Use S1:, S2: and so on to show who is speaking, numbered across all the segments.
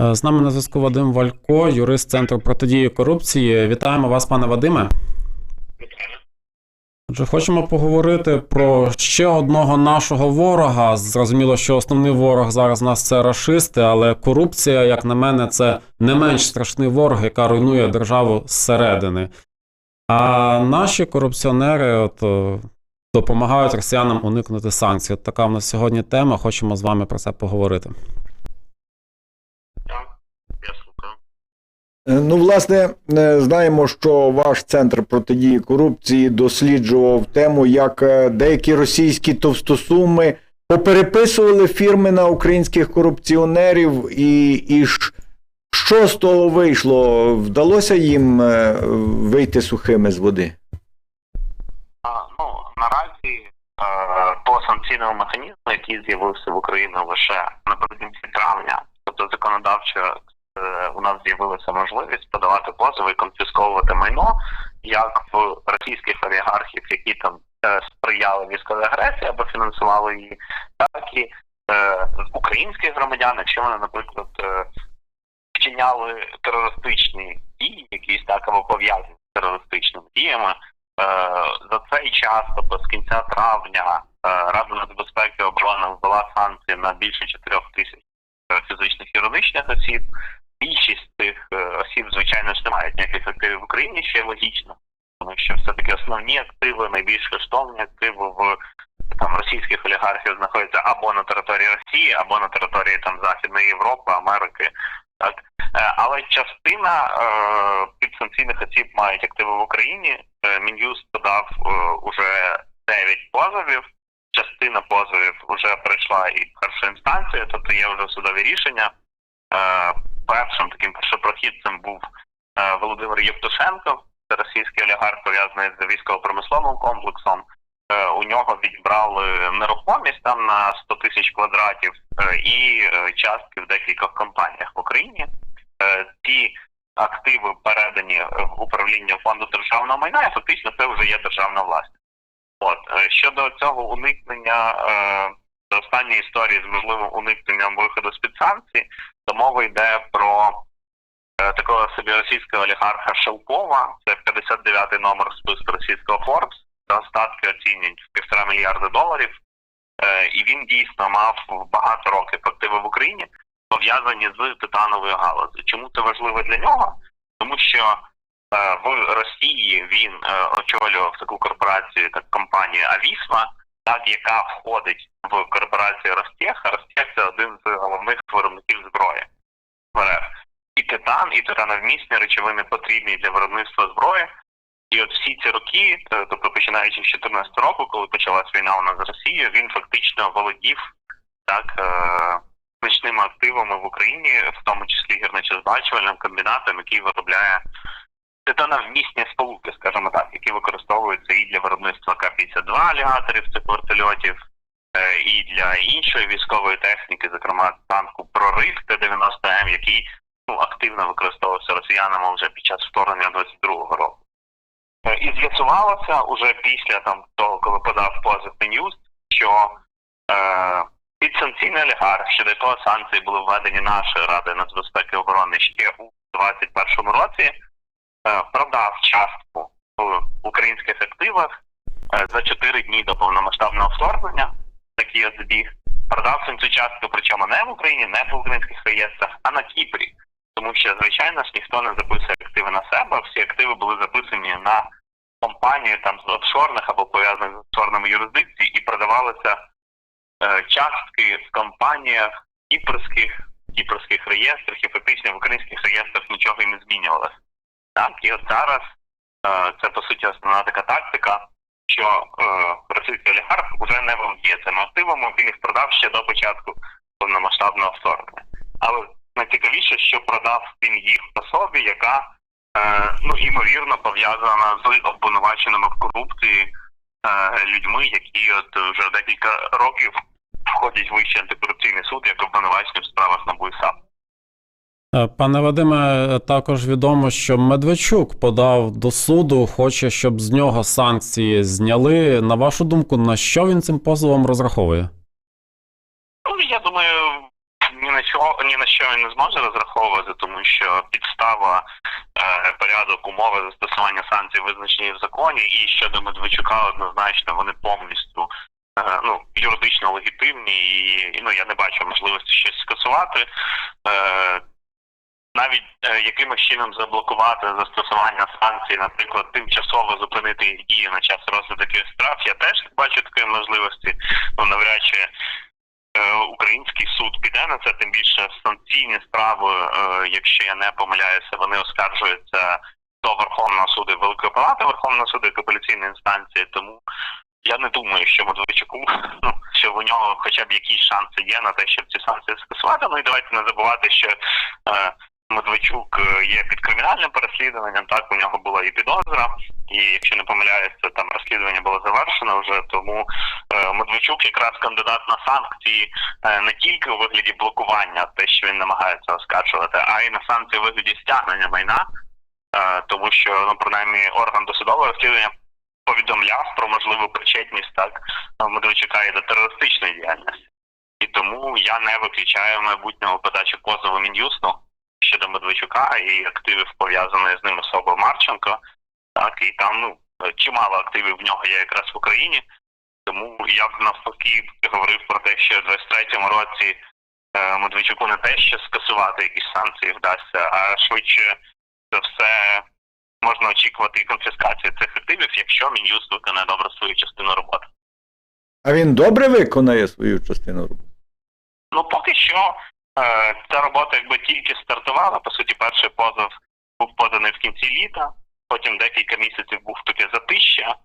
S1: Е, З нами на зв'язку Вадим Валько, юрист Центру протидії корупції. Вітаємо вас, пане Вадиме. Отже, хочемо поговорити про ще одного нашого ворога. Зрозуміло, що основний ворог зараз у нас це рашисти, але корупція, як на мене, це не менш страшний ворог, яка руйнує державу зсередини. А наші корупціонери от, допомагають росіянам уникнути санкцій. От така в нас сьогодні тема. Хочемо з вами про це поговорити.
S2: Так, я слухаю.
S3: Е, Ну, власне, е, знаємо, що ваш центр протидії корупції досліджував тему, як е, деякі російські товстосуми попереписували фірми на українських корупціонерів, і, і що з того вийшло? Вдалося їм е, вийти сухими з води?
S2: Ну, наразі е, по санкційному механізму, який з'явився в Україні лише наприкінці травня, тобто законодавчо е, у нас з'явилася можливість подавати позови і конфісковувати майно, як в російських олігархів, які там е, сприяли військовій агресії або фінансували її, так і е, українських громадян, якщо вони, наприклад, е, вчиняли терористичні дії, якісь так або пов'язані з терористичними діями. Е, за цей час, тобто з кінця травня, е, Рада нацбезпеки оборони ввела санкції на більше 4 тисяч е, фізичних і юридичних осіб. Звичайно ж, не мають ніяких активів в Україні, ще логічно, тому що все-таки основні активи, найбільш коштовні активи в там російських олігархів знаходяться або на території Росії, або на території там Західної Європи, Америки. Так Е, але частина е, підсанкційних осіб мають активи в Україні. Е, Мін'юст подав е, уже 9 позовів. Частина позовів вже пройшла і першу інстанцію, тобто є вже судові рішення. Е, першим таким першопрохідцем був Володимир Євтушенко, це російський олігарх, пов'язаний з військово-промисловим комплексом. Е, у нього відбрали нерухомість там на 100 тисяч квадратів е, і е, частки в декількох компаніях в Україні. Е, Ці активи передані в управління фонду державного майна, і фактично це вже є державна власність. От е, щодо цього уникнення е, останньої історії з можливим уникненням виходу з під санкцій, то мова йде про е, такого собі російського олігарха Шелкова. Це 59-й номер списку російського Forbes. Остатки оцінюють в півтора мільярда доларів. Е, і він дійсно мав багато років активи в Україні, пов'язані з титановою галузю. Чому це важливо для нього? Тому що е, в Росії він е, очолював таку корпорацію, як компанія Авісма, так яка входить в корпорацію Ростех. Ростех це один з головних виробників зброї. І титан, і титановмісні речовини потрібні для виробництва зброї. І от всі ці роки, е, тобто починаючи з 2014 року, коли почалась війна у нас з Росією, він фактично володів так е, значними активами в Україні, в тому числі гірничо-збачувальним комбінатом, який виробляє титановмісні сполуки, скажімо так, які використовуються і для виробництва К-52 алігаторів, цих вертольотів, е, і для іншої військової техніки, зокрема танку Прорив Т-90М, який активно використовувався росіянами вже під час вторгнення 22-го року. Е, І з'ясувалося уже після там того, коли подав позов Мін'юст, що е, підсанкційний олігарх, щодо якого санкції були введені нашою Радою нацбезпеки оборони ще у 2021 році, е, продав частку в українських активах е, за 4 дні до повномасштабного вторгнення. Такий от збіг. Продав цю частку, причому не в Україні, не в українських реєстрах, а на Кіпрі. Тому що, звичайно ж, ніхто не записує активи на себе, всі активи були записані на компанії там з офшорних або пов'язаних з офшорними юрисдикцій і продавалися е, частки в компаніях кіпрських, кіпрських реєстрах і фактично в українських реєстрах нічого і не змінювалося. Так, і от зараз е, це по суті основна така тактика, що е, російський олігарх вже не володіє цими активами, він їх продав ще до початку повномасштабного вторгнення. Але найцікавіше, що продав він їх особі, яка е, ну імовірно пов'язана з обвинуваченими в корупції е, людьми, які от вже декілька років входять в вищий антикорупційний суд як обвинувачені в справах НАБУ і САП.
S1: Е, Пане Вадиме, також відомо, що Медведчук подав до суду, хоче, щоб з нього санкції зняли. На вашу думку, на що він цим позовом розраховує?
S2: Ну, я думаю, що ні на що він не зможе розраховувати, тому що підстава, е, порядок, умови застосування санкцій визначені в законі, і щодо Медведчука однозначно вони повністю е, ну юридично легітимні, і ну я не бачу можливості щось скасувати. Е, навіть е, якимось чином заблокувати застосування санкцій, наприклад, тимчасово зупинити їх на час розгляду таких справ, я теж бачу такої можливості. Ну навряд чи український суд піде на це, тим більше санкційні справи, е, якщо я не помиляюся, вони оскаржуються до Верховного суду Великої Палати Верховного суду як апеляційної інстанції. Тому я не думаю, що Медведчуку, ну що у нього хоча б якісь шанси є на те, щоб ці санкції скасувати. Ну і давайте не забувати, що е, Медведчук е, є під кримінальним переслідуванням. Так у нього була і підозра, і якщо не помиляюся, там розслідування було завершено вже. Тому Медведчук якраз кандидат на санкції е, не тільки у вигляді блокування, те, що він намагається оскаржувати, а й на санкції у вигляді стягнення майна, е, тому що ну принаймні орган досудового розслідування повідомляв про можливу причетність так Медведчука і до терористичної діяльності. І тому я не виключаю майбутнього подачу позову Мін'юсту щодо Медведчука і активів пов'язаної з ним особи Марченко. Так, і там ну чимало активів в нього є якраз в Україні. Тому я б навпаки говорив про те, що в 23-му році е, Медведчуку не те, що скасувати якісь санкції вдасться, а швидше за все можна очікувати і конфіскацію цих активів, якщо Мін'юст виконає добре свою частину роботи.
S3: А він добре виконає свою частину роботи?
S2: Ну поки що е, ця робота якби тільки стартувала. По суті, перший позов був поданий в кінці літа. Потім декілька місяців був таке затища.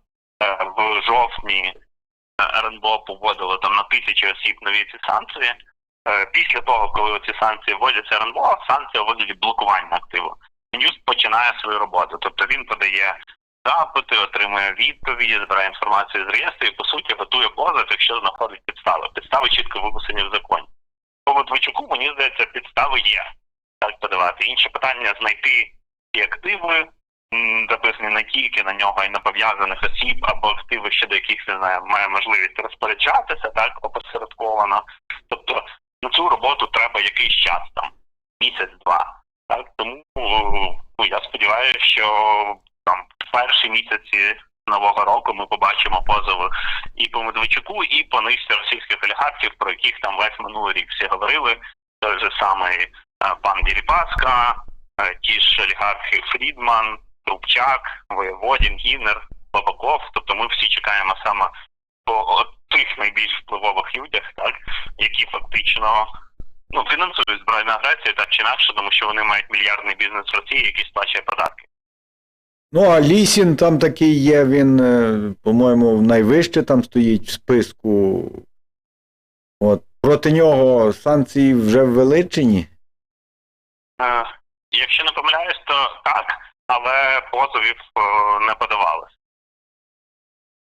S2: Е, в жовтні РНБО поводило там на тисячі осіб нові ці санкції. Е, після того, коли ці санкції вводяться РНБО, санкція у вигляді блокування активу. Мін'юст починає свою роботу. Тобто він подає запити, отримує відповіді, збирає інформацію з реєстру і по суті готує позов, якщо знаходить підстави. Підстави чітко виписані в законі. По Медведчуку, мені здається, підстави є так подавати. Інше питання знайти ті активи, м, записані не тільки на нього, й на пов'язаних осіб або активи, щодо яких знаю, має можливість розпоряджатися так опосередковано. Тобто на цю роботу треба якийсь час там, місяць-два. Так тому ну, я сподіваюся, що там в перші місяці нового року ми побачимо позови і по Медведчуку, і по низці російських олігархів, про яких там весь минулий рік всі говорили. Той же самий е, пан Діріпаска, е, ті ж олігархи Фрідман, Трубчак, Воєводін, Гіннер, Бабаков. Тобто ми всі чекаємо саме по тих найбільш впливових людях, так які фактично ну фінансують збройну агресію так чи інакше, тому що вони мають мільярдний бізнес в Росії, який сплачує податки.
S3: Ну, а Лісін там такий є, він, е, по-моєму, найвище там стоїть в списку. От. Проти нього санкції вже ввеличені.
S2: Е, якщо не помиляюсь, то так, але позовів е, не подавалось.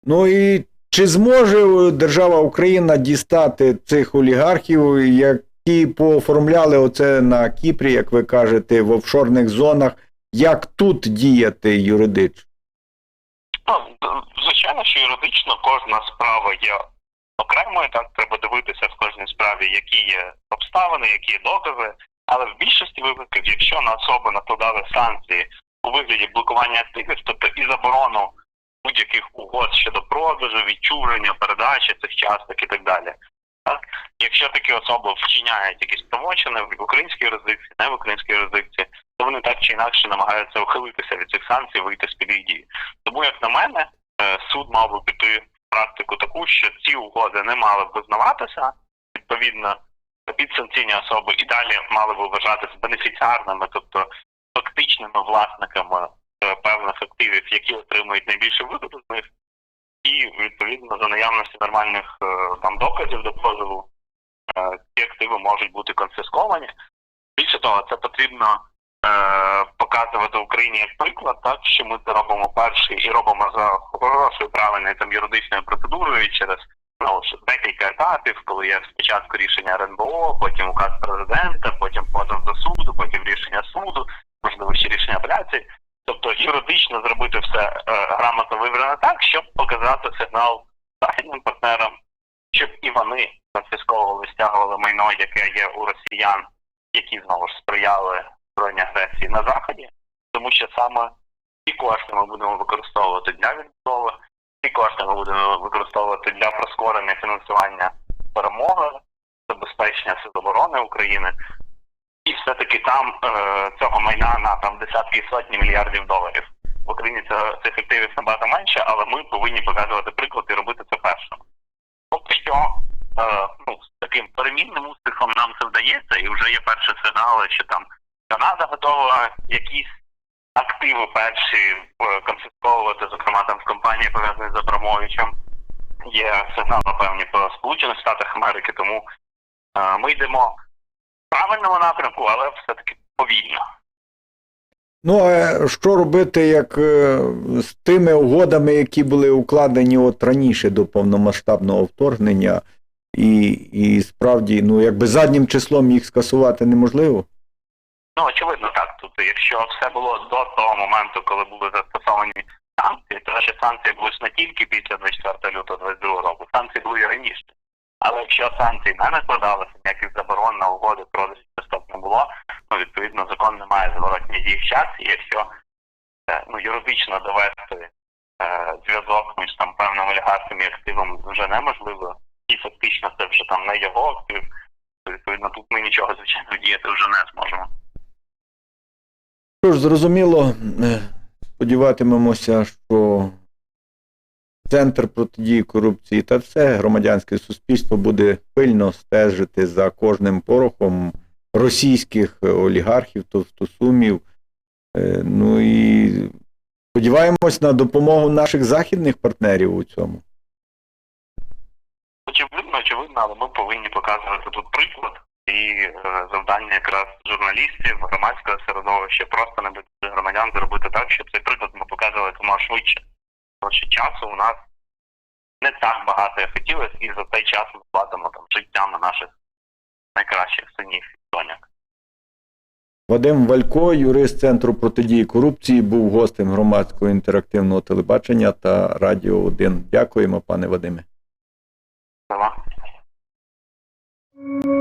S3: Ну і чи зможе держава Україна дістати цих олігархів, які пооформляли оце на Кіпрі, як ви кажете, в офшорних зонах, як тут діяти юридично?
S2: Ну, звичайно, що юридично кожна справа є окремою, так треба дивитися в кожній справі, які є обставини, які є докази. Але в більшості випадків, якщо на особи накладали санкції у вигляді блокування активів, тобто і заборону будь-яких угод щодо продажу, відчуження, передачі цих часток і так далі. Так? Якщо такі особи вчиняють якісь правочини в українській юрисдикції, не в українській юрисдикції, то вони так чи інакше намагаються ухилитися від цих санкцій, вийти з під їх дії. Тому, як на мене, е, суд мав би піти практику таку, що ці угоди не мали б визнаватися, відповідно, підсанкційні особи і далі мали б вважатися бенефіціарними, тобто фактичними власниками е, певних активів, які отримують найбільше вигоду з них, і відповідно за наявності нормальних е, там доказів до позову е, ці активи можуть бути конфісковані. Більше того, це потрібно е, показувати Україні як приклад, так що ми це робимо перший і робимо за хорошою правильною там юридичною процедурою через ну, декілька етапів, коли є спочатку рішення РНБО, потім указ президента, потім позов до суду, потім рішення суду, можливо ще рішення апеляції. Тобто юридично зробити все е, грамотно вибрано так, щоб показати сигнал західним партнерам, щоб і вони вони конфісковували, стягували майно, яке є у росіян, які знову ж сприяли збройній агресії на заході, тому що саме ці кошти ми будемо використовувати для відбудови, ці кошти ми будемо використовувати для прискорення фінансування перемоги, забезпечення Сил оборони України. І все-таки там е, цього майна на там десятки і сотні мільярдів доларів. В Україні цих активів набагато менше, але ми повинні показувати приклад і робити це першим. Поки що е, ну, таким перемінним успіхом нам це вдається, і вже є перші сигнали, що там Канада готова якісь активи перші е, конфісковувати, зокрема там з компанії пов'язані з Абрамовичем. Є сигнали певні по Сполучених Штатах Америки, тому е, ми йдемо в правильному напрямку, але все-таки повільно.
S3: Ну, а що робити як е, з тими угодами, які були укладені от раніше до повномасштабного вторгнення, і, і справді, ну, якби заднім числом їх скасувати неможливо?
S2: Ну, очевидно, так. Тут, якщо все було до того моменту, коли були застосовані санкції, то ще санкції були ж не тільки після 24 лютого 22 року, санкції були і раніше. Але якщо санкції не накладалися, ніяких заборон на угоди продажі частот не було, ну відповідно закон не має зворотньої дії в час, і якщо е, ну, юридично довести е, зв'язок між там певним олігархом і активом вже неможливо, і фактично це вже там не його актив, то відповідно тут ми нічого звичайно діяти вже не зможемо.
S3: Що ж, зрозуміло, е, сподіватимемося, що Центр протидії корупції та все громадянське суспільство буде пильно стежити за кожним порохом російських олігархів, товстосумів. Е, Ну і сподіваємось на допомогу наших західних партнерів у цьому.
S2: Очевидно, але ми повинні показувати тут приклад. І е, завдання якраз журналістів, громадського середовища, просто не громадян зробити так, щоб цей приклад ми показували якомога швидше. Тому що часу у нас не так багато як хотілося, і за цей час ми платимо там життями наших найкращих синів і доняк.
S3: Вадим Валько, юрист Центру протидії корупції, був гостем громадського інтерактивного телебачення та Радіо 1. Дякуємо, пане Вадиме. Thank you.